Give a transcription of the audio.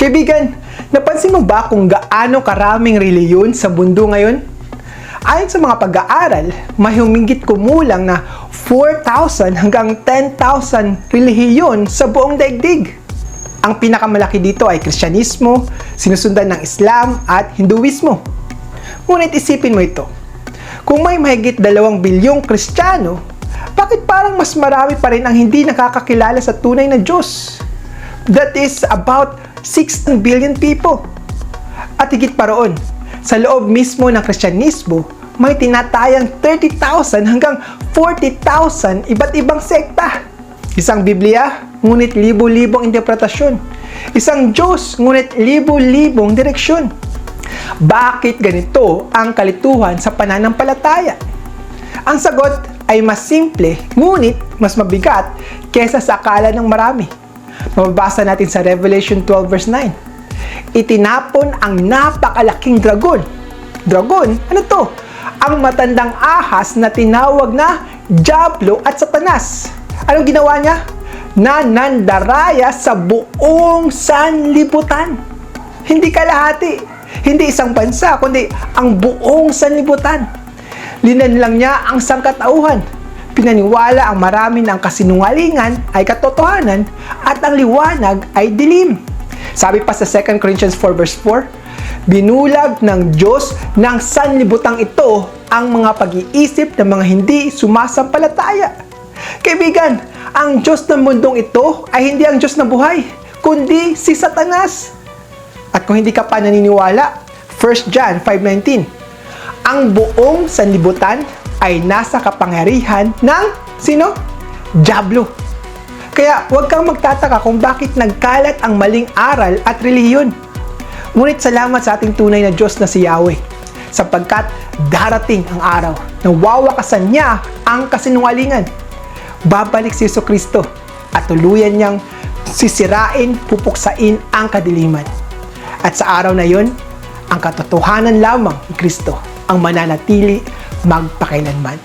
Kaibigan, napansin mo ba kung gaano karaming reliyon sa mundo ngayon? Ayon sa mga pag-aaral, may kumulang na 4,000 hanggang 10,000 relihiyon sa buong daigdig. Ang pinakamalaki dito ay Kristyanismo, sinusundan ng Islam at Hinduismo. Ngunit isipin mo ito, kung may mahigit dalawang bilyong Kristiyano, bakit parang mas marami pa rin ang hindi nakakakilala sa tunay na Diyos? That is about 16 billion people. At higit pa roon, sa loob mismo ng Kristyanismo, may tinatayang 30,000 hanggang 40,000 iba't ibang sekta. Isang Biblia, ngunit libo-libong interpretasyon. Isang Diyos, ngunit libo-libong direksyon. Bakit ganito ang kalituhan sa pananampalataya? Ang sagot ay mas simple, ngunit mas mabigat kesa sa akala ng marami. Mababasa natin sa Revelation 12 verse 9. Itinapon ang napakalaking dragon. Dragon? Ano to? Ang matandang ahas na tinawag na Diablo at Satanas. Anong ginawa niya? Nanandaraya sa buong sanlibutan. Hindi kalahati. Hindi isang bansa, kundi ang buong sanlibutan. Linan lang niya ang sangkatauhan. Pinaniwala ang marami ng kasinungalingan ay katotohanan at ang liwanag ay dilim. Sabi pa sa 2 Corinthians 4 verse 4, binulag ng Diyos ng sanlibutang ito ang mga pag-iisip ng mga hindi sumasampalataya. Kaibigan, ang Diyos ng mundong ito ay hindi ang Diyos na buhay, kundi si Satanas. At kung hindi ka pa naniniwala, 1 John 5.19, ang buong sanlibutan ay nasa kapangyarihan ng sino? Diablo. Kaya huwag kang magtataka kung bakit nagkalat ang maling aral at relihiyon. Ngunit salamat sa ating tunay na Diyos na si Yahweh sapagkat darating ang araw na wawakasan niya ang kasinungalingan. Babalik si Yeso Kristo at tuluyan niyang sisirain, pupuksain ang kadiliman. At sa araw na yon, ang katotohanan lamang ni Kristo ang mananatili magpakailanman.